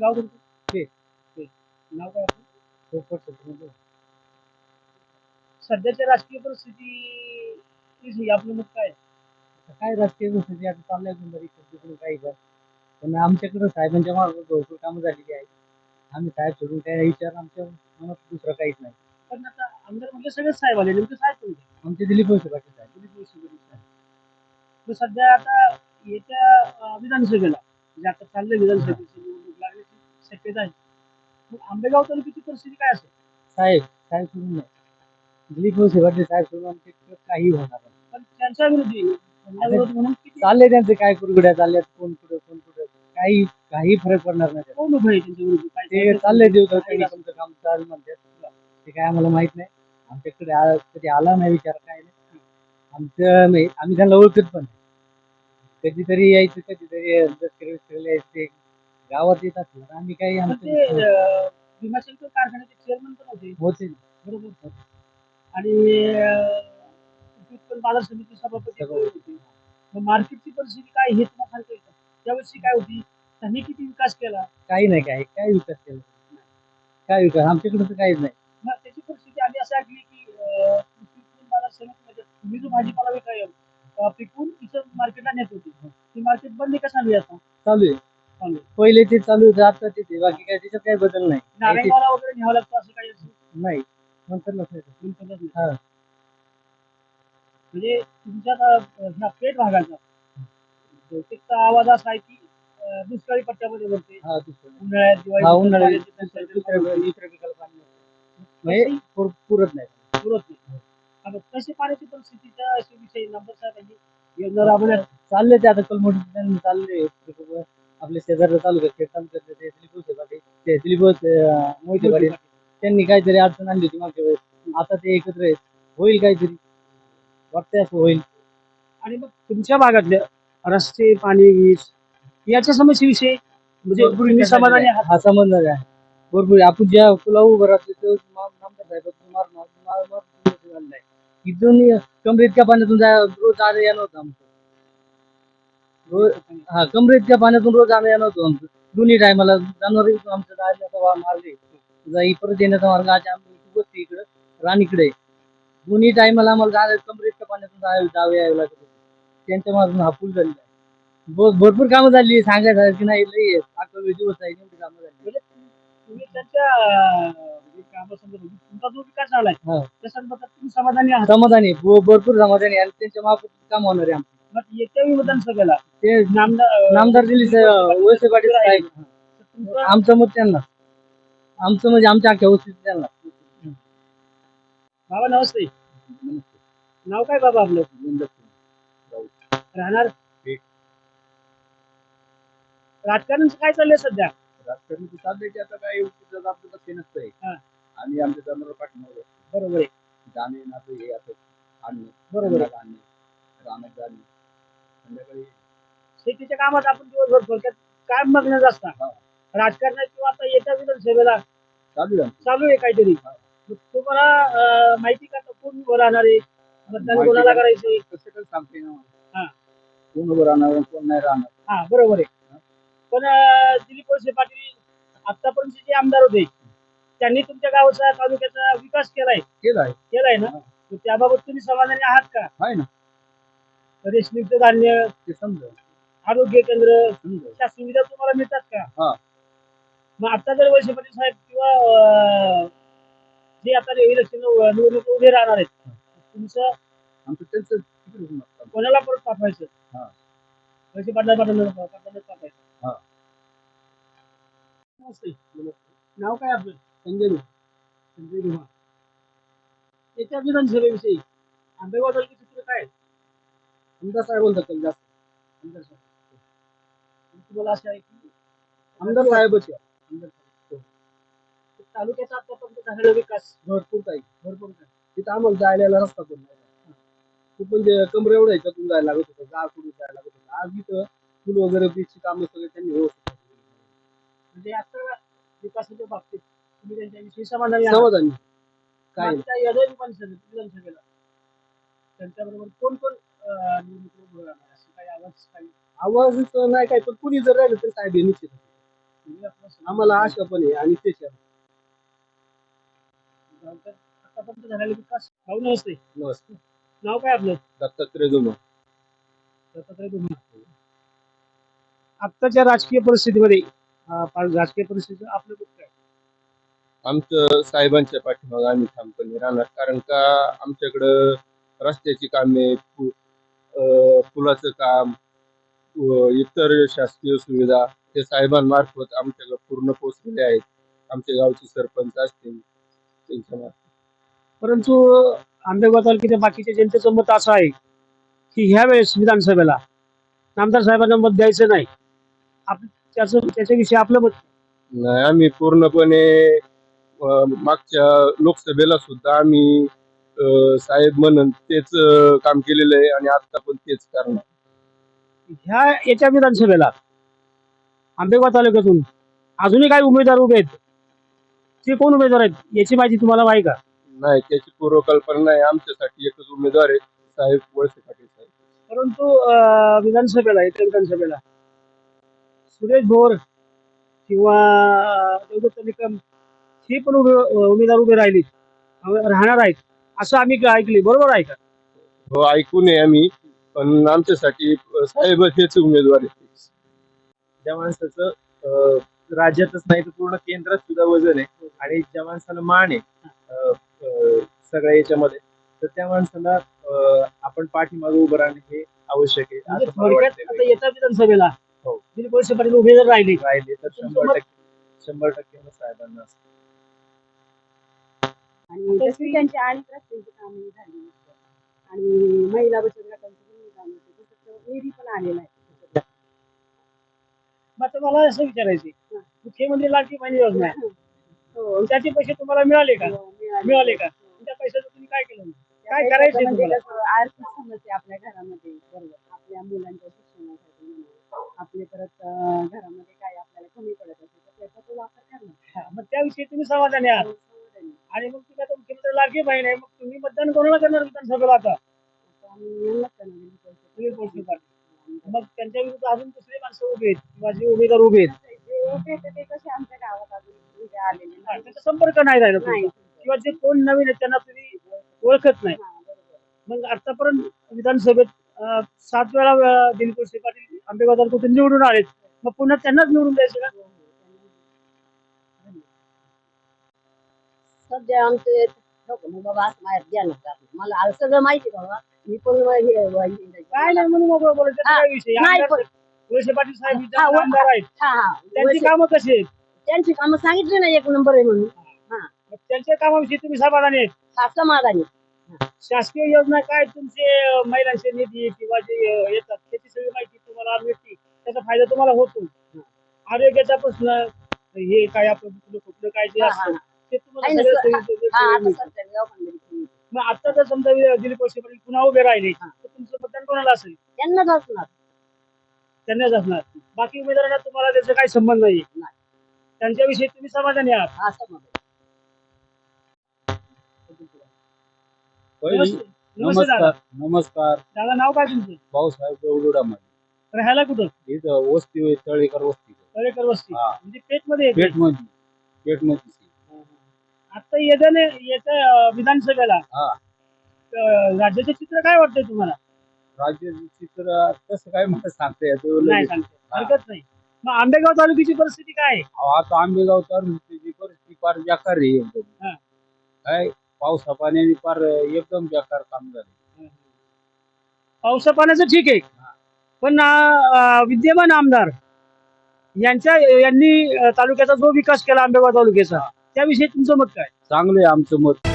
गाव कोणतं ते. ते. नाव काय आपलं? पोपट समुद्र. सध्याच्या राजकीय परिस्थिती आपलं मत काय आहे? आता काय राजकीय परिस्थिती आता चाललंय गुंडारी तिकडून काही कर पण आमच्याकडे साहेबांच्या मार्फत भरपूर कामं झालेली आहेत आम्ही साहेब सोडून काय विचार आमच्या मनात दुसरं काहीच नाही पण आता आमदार म्हणजे सगळेच साहेब आले नेमके साहेब कोणते आमचे दिलीप वळसे पाटील साहेब दिलीप वळसे पाटील साहेब. तर सध्या आता येत्या अं, विधानसभेला म्हणजे आता चाललंय विधानसभेची निवडणूक शक्यता आहे मग आंबेगाव तालुक्याची परिस्थिती काय असेल? साहेब साहेब सोडून नाही दिलीप वळसे पाटील साहेब सोडून आमच्याकडे काही होणार नाही. पण त्यांच्या विरोधी त्यांच्या विरोधी म्हणून किती? चालले त्यांचे काय कुरगुड्या चालल्यात कोण कुठं कोण कुठं? काही काही फरक पडणार नाही. कोण उभं आहे त्यांच्या विरोधी? काय ते चाललंय देवता तुमचं काम चालू म्हणतात. ते काय आम्हाला माहीत नाही. आमच्याकडे आ- कधी आला नाही विचार काय नाही. आमचं नाही आम्ही त्यांना ओळखत पण नाही. कधीतरी यायचं कधीतरी दसरे बिसरेला यायचे गावात येत असलं आम्ही काही ते आमचं अं, भीमाशंकर कारखान्याचे चेअरमन पण होते. होते बरोबर. आणि अं, उत्पन्न बाजार समिती सभापती पण होते. मग मार्केटची परिस्थिती काय हे तुम्हाला सांगता येतं? त्यावर्षी काय होती? त्यांनी किती विकास केला? काही नाही काय काय विकास केला. काय विकास आमच्याकडे तर काहीच नाही. मग त्याची परिस्थिती आम्ही असं ऐकली की अं, कृषी उत्पन्न बाजार समितीमध्ये तुम्ही जो भाजीपाला विकाय पिकून इथं मार्केटला नेत होती. ती मार्केट बंद आहे का आहे आता? चालू आहे. पहिले ते चालू होतं आता ते ते. बाकी काय त्याच्यात काही बदल नाही. काही ते- नारायणगावला वगैरे न्यावं लागतं असं काही असं नाही नंतर नाही. हा. म्हणजे तुमच्या आता ह्या पेठ भागाचा बहुतेक आवाज असा आहे की अं, दुष्काळी पट्ट्यामध्ये भरते. हा दुसरं उन्हाळ्यात हा दिवाळीत उन्हाळ्यात पाण्याची टंचाई दुसऱ्या निर्माण दुसऱ्या पिकाला पाणी नसतं. म्हणजे पुर- पुरत नाही. पुरत नाही. आता कशी पाण्याची परिस्थितीच्या अशी विषयी नंबर साहेबांनी योजना राबवण्यात चालले ते आता कलमोडी चालले. आपले शेजारला तालुक्यात खेड तालुक्यात ते दिलीप पाटील ते दिलीप अं, मोहिते पाटील त्यांनी काहीतरी अडचण आणली होती मागच्या वेळेस आता ते एकत्र आहेत होईल काहीतरी वाटतंय असं होईल आणि मग तुमच्या भागातल्या रस्ते पाणी वीज याच्या समस्येविषयी म्हणजे तुम्ही समाधानी आहात हा संबंध आहे भरपूर आपण ज्या पुला उभं राहतो तो मा- नामदार साहेबांचं मार मार मार मार झालेलं आहे. इथून कमरे इतक्या पाण्यातून जाय रोज आलं येणं होतं आमचं रोज हा कमरे इतक्या पाण्यातून रोज आलं येणं होतं. आमचं दोन्ही टायमाला जाणार आमचं जायला मार्ग आहे जाई परत येण्याचा मार्ग आज आम्ही वस्ती इकडं राणीकडे. दोन्ही टायमाला आम्हाला जायला कमरे इतक्या पाण्यातून जायला जावे यावं लागत होतं. त्यांच्या मागून हा पूल झालेला आहे. भरपूर कामं झाली. सांगायचं की नाही लई. अकरावी दिवस आहे एवढी कामं झाली. म्हणजे तुम्ही त्यांच्या म्हणजे कामासंदर्भात तुमचा जो विकास झालाय हा. त्या संदर्भात तुम्ही समाधानी समाधानी भरपूर समाधानी आणि त्यांच्या माफत काम होणार आहे आमचं. येत्या विधानसभेला ते नामदार नामदार दिली वळसे पाटील साहेब. आमचं मत त्यांना. आमचं म्हणजे आमच्या अख्ख्या वस्तीत त्यांना. बाबा नमस्ते. नाव काय बाबा आपलं? राहणार? राजकारणचं काय चाललंय सध्या? राजकारण चाललंय आता काय आपलं लक्ष नसतंय. हा. आणि आमच्या जनावर पाठीमागे बरोबर आहे. जाणे नातं हे असं आणणे. बरोबर आहे. आणणे रानात जाणे संध्याकाळी शेतीच्या कामात आपण दिवसभर थोडक्यात काय मग्न असता हा. राजकारणात किंवा आता येत्या विधानसभेला चालू आहे. चालू आहे काहीतरी. मग तुम्हाला अं, माहिती का आता कोण उभं राहणार आहे? मतदान कोणाला? करायचंय? कसं काय सांगते हा. ना कोण उभं राहणार आणि कोण नाही राहणार? हा बरोबर आहे. पण अं, दिलीप वळसे पाटील आतापर्यंत जे आमदार होते त्यांनी तुमच्या गावाचा तालुक्याचा विकास केलाय. केलं आहे केलाय ना? त्याबाबत तुम्ही समाधानी आहात का? आहे ना. रेशनिंगचं धान्य ते समजा. आरोग्य केंद्र त्या सुविधा तुम्हाला मिळतात का? हा. मग आता जर पाटील साहेब किंवा अं, जे आता इलेक्शन निवडणूक उभे राहणार आहेत तुमचं आमचं त्यांचं तिकडे होणार काम. कोणाला परत पाठवायचं? हा. वळसे पाटला पाठवलं पाटलांनाच पाठवायचं हा. नमस्ते. नाव काय आपलं? संजय संजय रुहा येत्या विधानसभेविषयी आंबेगाव तालुक्याचे चित्र काय आहे? आमदार साहेबांचा कल जास्त. आमदार साहेब. तुम्हाला असं आहे की आमदार साहेबच आहे. आमदार साहेब. हो. तालुक्याचा आतापर्यंत झालेला विकास. भरपूर काही. भरपूर काय तिथं आम्हाला जायला रस्ता पण नाही. खूप म्हणजे कमरे एवढा ह्याच्यातून जायला लागत होतं. गाव कुठून जायला लागत होतं. आज इथं फुल वगैरे बीचची कामं सगळे त्यांनी व्यवस्थित केली. म्हणजे आता विकासाच्या बाबतीत तुम्ही त्यांच्याविषयी समाधानी आहात. समाधानी. काय मागच्या येणाऱ्या विधानसभेत विधानसभेला त्यांच्याबरोबर कोण कोण अं, निवडणूक उभं राहणार असं काही आवाज काही आवाज नाही काय पण कुणी जर राहिलं तर साहेब हे निश्चित आम्हाला आशा पण आहे आणि त्याच्या गावचा आतापर्यंत झालेला विकास भाऊ नमस्ते. नमस्कार नाव काय आपलं? दत्तात्रय दुमो दत्तात्रय. आत्ताच्या राजकीय परिस्थितीमध्ये अं, पा- राजकीय परिस्थिती आपलं मत काय आमचं साहेबांच्या पाठीमागे आम्ही ठामपणे राहणार. कारण का आमच्याकडं रस्त्याची कामे पु- अं, पुलाचं काम व इतर शासकीय सुविधा ते साहेबांमार्फत आमच्याकडे पूर्ण पोहोचलेले आहेत. आमच्या गावचे सरपंच असतील त्यांच्या. परंतु आंबेगाव तालुक्याच्या बाकीच्या जनतेचं मत असं आहे की ह्या वेळेस विधानसभेला नामदार साहेबांना मत द्यायचं नाही. आप त्याचं त्याच्याविषयी आपलं मत? नाही आम्ही पूर्णपणे अं, मागच्या लोकसभेला सुद्धा आम्ही अं, साहेब म्हणून तेच अं, काम केलेलं आहे आणि आता पण तेच करणार. ह्या याच्या विधानसभेला आंबेगाव तालुक्यातून अजूनही काही उमेदवार उभे आहेत. ते कोण उमेदवार आहेत याची माहिती तुम्हाला माहिती का? नाही त्याची पूर्वकल्पना नाही. आमच्यासाठी एकच उमेदवार आहे साहेब वळसे पाटील साहेब. परंतु अं, विधानसभेला येत्या विधानसभेला सुरेश भोर किंवा देवदत्त निकम हे पण उभे उमेदवार उभे राहिली राहणार आहेत. असं आम्ही ऐकले बरोबर आहे का? हो ऐकून आहे आम्ही. पण आमच्यासाठी साहेब हेच उमेदवार आहेत ज्या माणसाचं अं, राज्यातच नाही तर पूर्ण केंद्रात सुद्धा वजन आहे आणि ज्या माणसाला मान आहे अं, अं, सगळ्या याच्यामध्ये तर त्या माणसाला अं, आपण पाठीमागे उभं राहणं हे आवश्यक आहे म्हणजे असं मला थोडक्यात वाटतंय. आता येत्या विधानसभेला हो. दिलीप वळसे पाटील उभे जर राहिले राहिले तर शंभर टक्के शंभर टक्के मग साहेबांना असतं. आणि तशी त्यांची अनेक रस्त्यांची कामे झाली आणि महिला बचत गटांची निधी पण आलेला आहे. मग आता मला असं विचारायचे मुख्यमंत्री लाडकी बहीण योजना. आहे हो, त्याचे पैसे तुम्हाला मिळाले का? हो, मिळाले. का? हो. त्या पैशाचं तुम्ही काय केलं काय करायचंय म्हणजे तुम्हाला? कसं आर्थिक समस्या आपल्या घरामध्ये बरोबर. आपल्या मुलांच्या शिक्षणासाठी म्हणा आपले परत अं, घरामध्ये काय आपल्याला कमी पडत असेल तर त्याचा तो वापर करणार. हा, मग त्याविषयी तुम्ही समाधानी आहात. हो. आणि मग तुम्ही आता मुख्यमंत्री लाडकी बहीण आहे मग तुम्ही मतदान कोणाला करणार विधानसभेला आता? आता आम्ही यांनाच करणार आहे, पैसे. पाटील मग त्यांच्या विरुद्ध अजून दुसरे माणसं उभे आहेत किंवा जे उमेदवार उभे आहेत होते ते- ते कसे आमच्या गावात अजून उभे आलेले नाही. त्याचा संपर्क नाही राहिला नाही. किंवा जे कोण नवीन आहेत त्यांना तुम्ही ओळखत नाही हा, बरोबर. मग आतापर्यंत विधानसभेत अं, सात वेळा अं, वळसे पाटील आंबेगाव तालुक्यातून निवडून आलेत मग पुन्हा त्यांनाच निवडून द्यायचं का सध्या आमचे बाबा द्या ना मला आज सगळं माहिती बाबा. मी पण हे- काय नाही म्हणून मोकळं बोलायचं त्याचा हा, काय विषय? नाही आमदार- पण- वळसे पाटील साहेब हा, विद्यमान व- आमदार आहेत. हा हा. त्यांची वैसे- कामं कशी आहेत? त्यांची कामं सांगितली ना एक नंबर आहे म्हणून. मग त्यांच्या कामाविषयी तुम्ही समाधानी आहेत? हा समाधानी शासकीय योजना काय तुमचे अं, महिलांचे निधी किंवा जे अं, येतात त्याची सगळी माहिती तुम्हाला मिळते त्याचा फायदा तुम्हाला होतो. आरोग्याचा प्रश्न हे काय आपलं कुठलं कुठलं काय जे हा, असतं. ते तुम्हाला सगळं. सगळं- सगळं- गेली. मग आता जर समजा वि- दिलीप वळसे पाटील पुन्हा उभे राहिले तर तुमचं मतदान कोणाला असेल? त्यांनाच असणार त्यांनाच असणार बाकी उमेदवारांना तुम्हाला त्याचा काही संबंध नाही. नाही. त्यांच्याविषयी तुम्ही समाधानी आहात. हा समाधान. पहिली नमस्ते. नमस्ते दादा. नमस्कार. नमस्कार. दादा नाव काय तुमचं? भाऊसाहेब गौडुडामध्ये राहायला कुठं? इथं वस्ती होय तळेकर वस्ती. तळेकर वस्ती. हा. म्हणजे पेठमध्ये पेठमध्ये पेठमध्ये आता येत्याने येत्या अं, विधानसभेला. हा. अं, राज्याचे चित्र काय वाटतंय तुम्हाला? राज्याचं चित्र कसं काय मला सांगता येतं नाही. सांगते हरकत नाही. मग आंबेगाव तालुक्याची परिस्थिती काय आहे? आता आंबेगाव तालुक्याची परिस्थिती फार बेकार आहे एकदम. हा. काय? पावसा पाण्याने फार एकदम बेकार काम झालं पावसा पाण्याचं ठीक आहे. पण अं, विद्यमान आमदार यांच्या यांनी अं, तालुक्याचा जो विकास केला आंबेगाव तालुक्याचा त्याविषयी तुमचं मत काय? चांगलं आहे आमचं मत.